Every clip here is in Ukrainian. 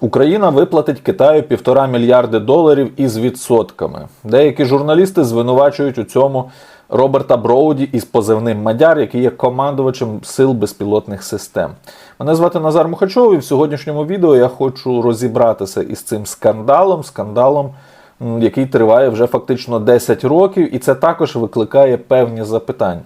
Україна виплатить Китаю півтора мільярди доларів із відсотками. Деякі журналісти звинувачують у цьому Роберта Броуді із позивним Мадяр, який є командувачем сил безпілотних систем. Мене звати Назар Мухачов, і в сьогоднішньому відео я хочу розібратися із цим скандалом, скандалом, який триває вже фактично 10 років, і це також викликає певні запитання.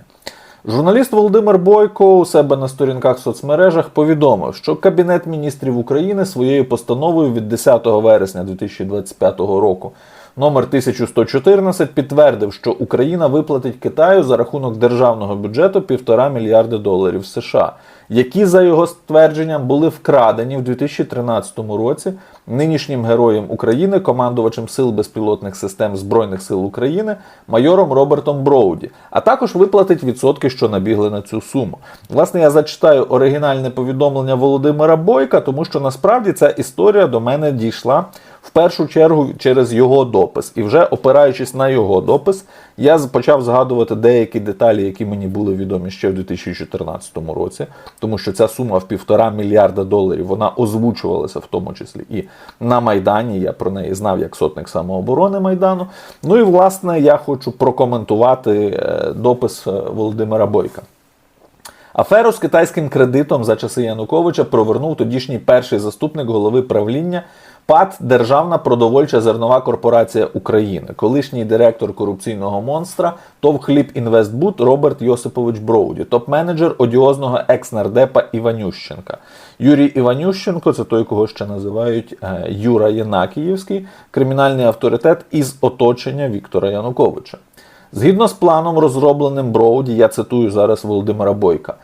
Журналіст Володимир Бойко у себе на сторінках в соцмережах повідомив, що Кабінет міністрів України своєю постановою від 10 вересня 2025 року номер 1114 підтвердив, що Україна виплатить Китаю за рахунок державного бюджету півтора мільярди доларів США, які за його ствердженням були вкрадені в 2013 році нинішнім героєм України, командувачем сил безпілотних систем Збройних сил України, майором Робертом Броуді, а також виплатить відсотки, що набігли на цю суму. Власне, я зачитаю оригінальне повідомлення Володимира Бойка, тому що насправді ця історія до мене дійшла в першу чергу через його допис. І вже опираючись на його допис, я почав згадувати деякі деталі, які мені були відомі ще в 2014 році, тому що ця сума в півтора мільярда доларів вона озвучувалася в тому числі і на Майдані. Я про неї знав як сотник самооборони Майдану. Ну і власне я хочу прокоментувати е, допис е, Володимира Бойка. Аферу з китайським кредитом за часи Януковича провернув тодішній перший заступник голови правління ПАД Державна продовольча зернова корпорація України, колишній директор корупційного монстра ТОВ Хліб Інвестбуд Роберт Йосипович Броуді, топ-менеджер одіозного екс-нардепа Іванющенка. Юрій Іванющенко, це той, кого ще називають е, Юра Єнакіївський, кримінальний авторитет із оточення Віктора Януковича. Згідно з планом, розробленим Броуді, я цитую зараз Володимира Бойка.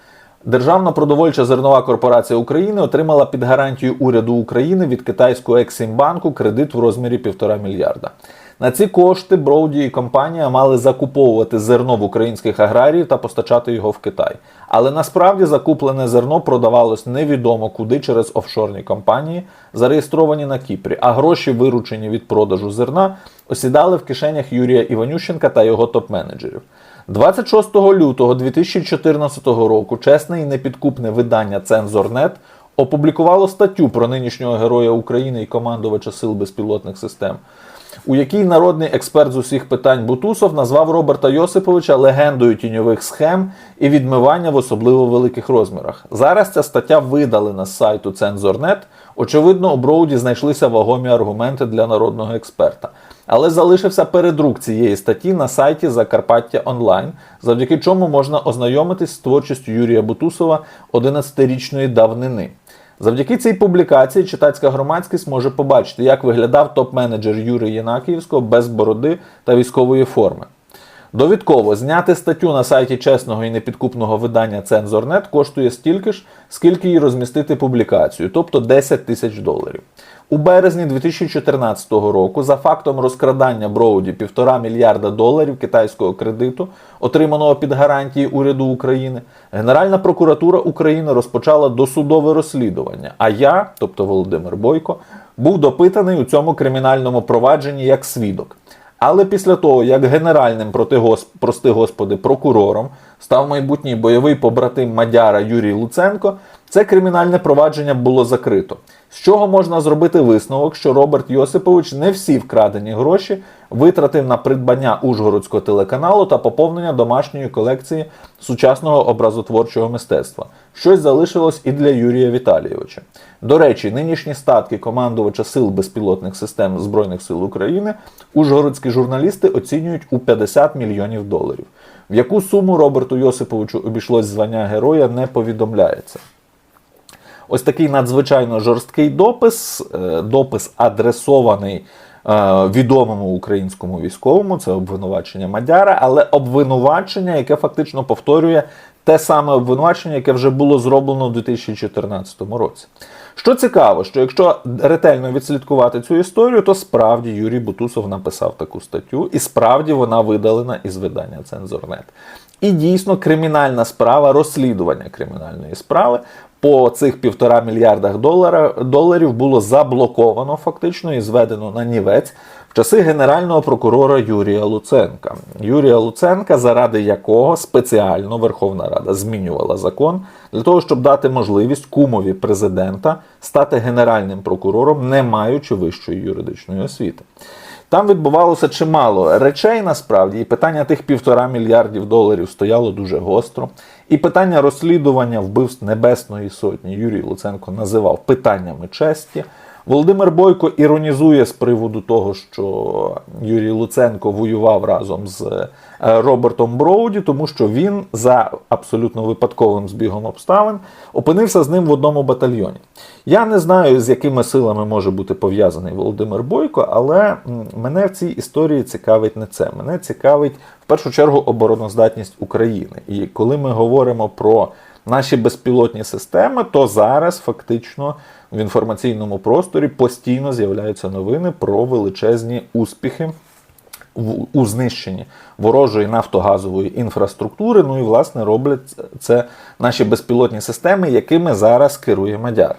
Державна продовольча зернова корпорація України отримала під гарантію уряду України від китайського Ексімбанку кредит в розмірі 1,5 мільярда. На ці кошти Броуді і компанія мали закуповувати зерно в українських аграріїв та постачати його в Китай. Але насправді закуплене зерно продавалось невідомо куди через офшорні компанії, зареєстровані на Кіпрі, а гроші, виручені від продажу зерна, осідали в кишенях Юрія Іванющенка та його топ-менеджерів. 26 лютого 2014 року чесне і непідкупне видання Цензорнет опублікувало статтю про нинішнього героя України і командувача сил безпілотних систем, у якій народний експерт з усіх питань Бутусов назвав Роберта Йосиповича легендою тіньових схем і відмивання в особливо великих розмірах. Зараз ця стаття видалена з сайту Цензорнет. Очевидно, у Броуді знайшлися вагомі аргументи для народного експерта. Але залишився передрук цієї статті на сайті Закарпаття Онлайн, завдяки чому можна ознайомитись з творчістю Юрія Бутусова 11-річної давнини. Завдяки цій публікації читацька громадськість може побачити, як виглядав топ-менеджер Юрія Єнакіївського без бороди та військової форми. Довідково зняти статтю на сайті чесного і непідкупного видання Цензорнет коштує стільки ж, скільки й розмістити публікацію, тобто 10 тисяч доларів. У березні 2014 року за фактом розкрадання Броуді 1,5 мільярда доларів китайського кредиту, отриманого під гарантії уряду України, Генеральна прокуратура України розпочала досудове розслідування. А я, тобто Володимир Бойко, був допитаний у цьому кримінальному провадженні як свідок. Але після того, як генеральним проти гос... прости господи прокурором став майбутній бойовий побратим Мадяра Юрій Луценко, це кримінальне провадження було закрито. З чого можна зробити висновок, що Роберт Йосипович не всі вкрадені гроші витратив на придбання Ужгородського телеканалу та поповнення домашньої колекції сучасного образотворчого мистецтва. Щось залишилось і для Юрія Віталійовича. До речі, нинішні статки командувача сил безпілотних систем Збройних сил України ужгородські журналісти оцінюють у 50 мільйонів доларів. В яку суму Роберту Йосиповичу обійшлось звання героя, не повідомляється. Ось такий надзвичайно жорсткий допис, е, допис адресований е, відомому українському військовому, це обвинувачення Мадяра, але обвинувачення, яке фактично повторює те саме обвинувачення, яке вже було зроблено у 2014 році. Що цікаво, що якщо ретельно відслідкувати цю історію, то справді Юрій Бутусов написав таку статтю, і справді вона видалена із видання Цензорнет. І дійсно кримінальна справа, розслідування кримінальної справи по цих півтора мільярдах доларів було заблоковано фактично і зведено на нівець часи генерального прокурора Юрія Луценка. Юрія Луценка, заради якого спеціально Верховна Рада змінювала закон для того, щоб дати можливість кумові президента стати генеральним прокурором, не маючи вищої юридичної освіти. Там відбувалося чимало речей насправді, і питання тих півтора мільярдів доларів стояло дуже гостро. І питання розслідування вбивств Небесної Сотні Юрій Луценко називав питаннями честі. Володимир Бойко іронізує з приводу того, що Юрій Луценко воював разом з е, Робертом Броуді, тому що він за абсолютно випадковим збігом обставин опинився з ним в одному батальйоні. Я не знаю, з якими силами може бути пов'язаний Володимир Бойко, але мене в цій історії цікавить не це. Мене цікавить в першу чергу обороноздатність України. І коли ми говоримо про наші безпілотні системи, то зараз фактично в інформаційному просторі постійно з'являються новини про величезні успіхи у знищенні ворожої нафтогазової інфраструктури. Ну і власне роблять це наші безпілотні системи, якими зараз керує Мадяр.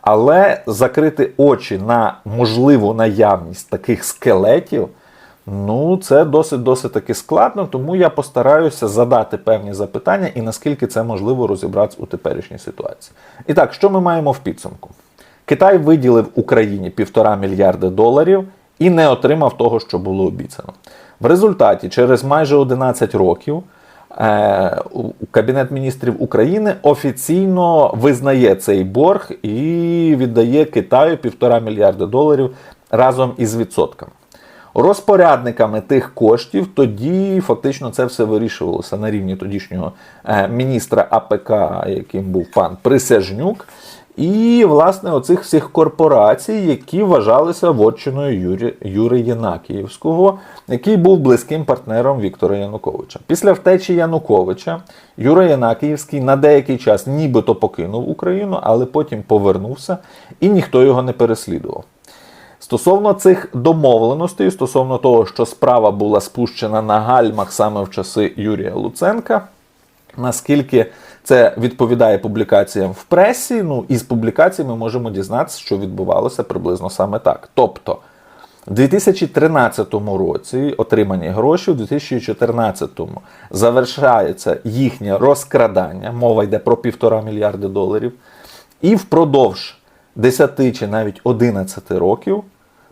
Але закрити очі на можливу наявність таких скелетів. Ну, це досить досить таки складно, тому я постараюся задати певні запитання і наскільки це можливо розібратися у теперішній ситуації. І так, що ми маємо в підсумку? Китай виділив Україні півтора мільярди доларів і не отримав того, що було обіцяно. В результаті, через майже 11 років, е, Кабінет міністрів України офіційно визнає цей борг і віддає Китаю півтора мільярди доларів разом із відсотками. Розпорядниками тих коштів тоді фактично це все вирішувалося на рівні тодішнього е, міністра АПК, яким був пан Присяжнюк, і власне оцих всіх корпорацій, які вважалися вотчиною Юрі, Єнакіївського, який був близьким партнером Віктора Януковича. Після втечі Януковича Юра Янакіївський на деякий час нібито покинув Україну, але потім повернувся, і ніхто його не переслідував. Стосовно цих домовленостей, стосовно того, що справа була спущена на гальмах саме в часи Юрія Луценка, наскільки це відповідає публікаціям в пресі, ну із публікацій ми можемо дізнатися, що відбувалося приблизно саме так. Тобто, в 2013 році отримані гроші, у 2014 завершається їхнє розкрадання, мова йде про півтора мільярди доларів, і впродовж 10 чи навіть 11 років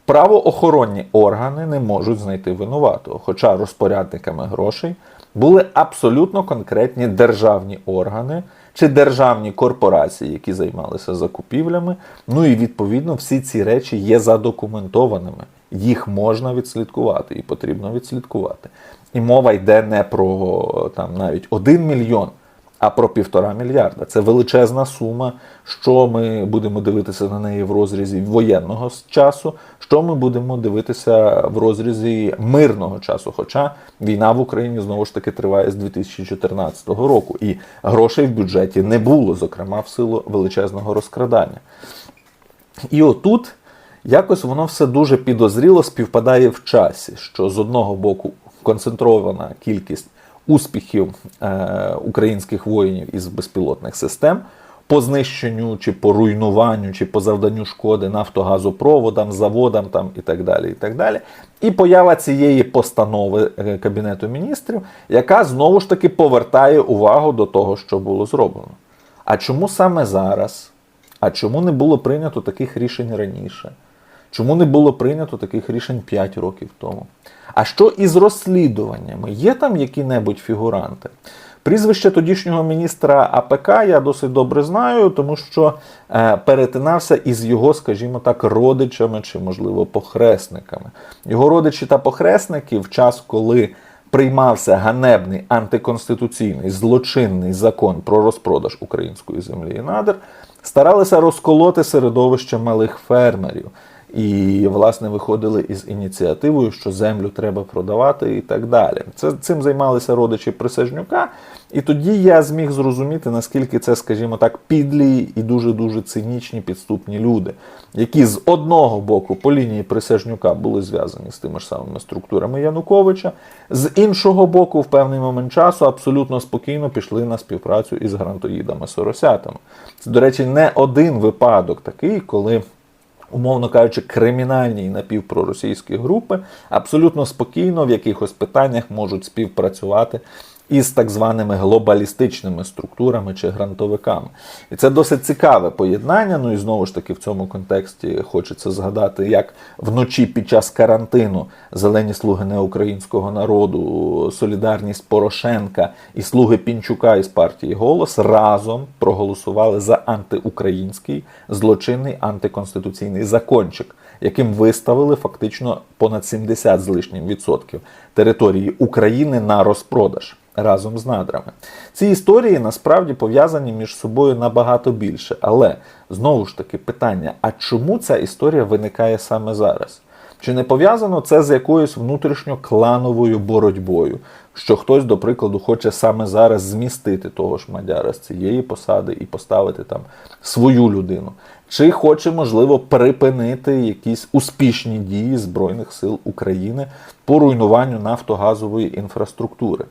правоохоронні органи не можуть знайти винуватого. Хоча розпорядниками грошей були абсолютно конкретні державні органи чи державні корпорації, які займалися закупівлями. Ну і відповідно всі ці речі є задокументованими. Їх можна відслідкувати і потрібно відслідкувати. І мова йде не про там навіть 1 мільйон а про півтора мільярда. Це величезна сума. Що ми будемо дивитися на неї в розрізі воєнного часу, що ми будемо дивитися в розрізі мирного часу. Хоча війна в Україні знову ж таки триває з 2014 року, і грошей в бюджеті не було, зокрема в силу величезного розкрадання. І отут якось воно все дуже підозріло співпадає в часі, що з одного боку концентрована кількість успіхів е, українських воїнів із безпілотних систем по знищенню чи по руйнуванню, чи по завданню шкоди нафтогазопроводам, заводам там і так далі. І так далі. І поява цієї постанови е, Кабінету міністрів, яка знову ж таки повертає увагу до того, що було зроблено. А чому саме зараз? А чому не було прийнято таких рішень раніше? Чому не було прийнято таких рішень 5 років тому? А що із розслідуваннями? Є там які-небудь фігуранти? Прізвище тодішнього міністра АПК я досить добре знаю, тому що е, перетинався із його, скажімо так, родичами чи, можливо, похресниками. Його родичі та похресники в час, коли приймався ганебний антиконституційний злочинний закон про розпродаж української землі і надр, старалися розколоти середовище малих фермерів. І, власне, виходили із ініціативою, що землю треба продавати і так далі. Це цим займалися родичі Присяжнюка. І тоді я зміг зрозуміти, наскільки це, скажімо так, підлі і дуже-дуже цинічні підступні люди, які з одного боку по лінії Присяжнюка були зв'язані з тими ж самими структурами Януковича, з іншого боку, в певний момент часу абсолютно спокійно пішли на співпрацю із грантоїдами Соросятами. Це, до речі, не один випадок такий, коли умовно кажучи, кримінальні і напівпроросійські групи абсолютно спокійно в якихось питаннях можуть співпрацювати із так званими глобалістичними структурами чи грантовиками. І це досить цікаве поєднання. Ну і знову ж таки в цьому контексті хочеться згадати, як вночі під час карантину зелені слуги неукраїнського народу, солідарність Порошенка і слуги Пінчука із партії Голос разом проголосували за антиукраїнський злочинний антиконституційний закончик, яким виставили фактично понад 70 з лишнім відсотків території України на розпродаж разом з надрами. Ці історії насправді пов'язані між собою набагато більше. Але знову ж таки питання: а чому ця історія виникає саме зараз? Чи не пов'язано це з якоюсь внутрішньоклановою боротьбою? Що хтось, до прикладу, хоче саме зараз змістити того ж Мадяра з цієї посади і поставити там свою людину? Чи хоче, можливо, припинити якісь успішні дії Збройних сил України по руйнуванню нафтогазової інфраструктури?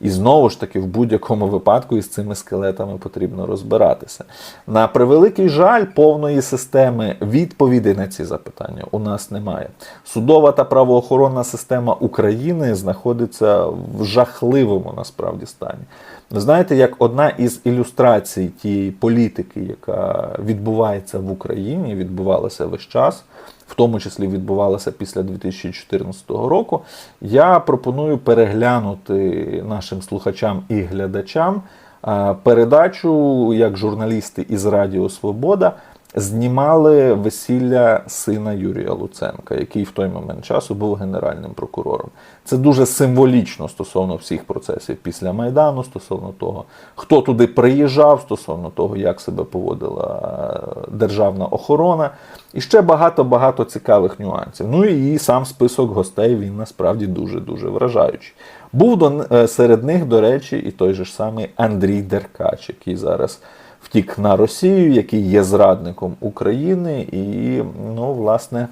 І знову ж таки, в будь-якому випадку із цими скелетами потрібно розбиратися. На превеликий жаль, повної системи відповідей на ці запитання у нас немає. Судова та правоохоронна система України знаходиться в жахливому насправді стані. Ви знаєте, як одна із ілюстрацій тієї політики, яка відбувається в Україні, відбувалася весь час в тому числі відбувалася після 2014 року, я пропоную переглянути нашим слухачам і глядачам е, передачу, як журналісти із Радіо Свобода знімали весілля сина Юрія Луценка, який в той момент часу був генеральним прокурором. Це дуже символічно стосовно всіх процесів після Майдану, стосовно того, хто туди приїжджав, стосовно того, як себе поводила е, державна охорона, і ще багато-багато цікавих нюансів. Ну і сам список гостей він насправді дуже-дуже вражаючий. Був до, е, серед них, до речі, і той же ж самий Андрій Деркач, який зараз втік на Росію, який є зрадником України, і, ну, власне.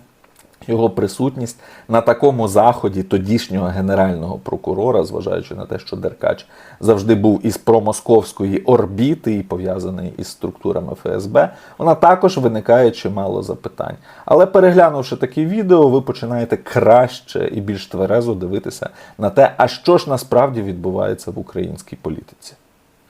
Його присутність на такому заході тодішнього генерального прокурора, зважаючи на те, що Деркач завжди був із промосковської орбіти і пов'язаний із структурами ФСБ, вона також виникає чимало запитань. Але переглянувши такі відео, ви починаєте краще і більш тверезо дивитися на те, а що ж насправді відбувається в українській політиці.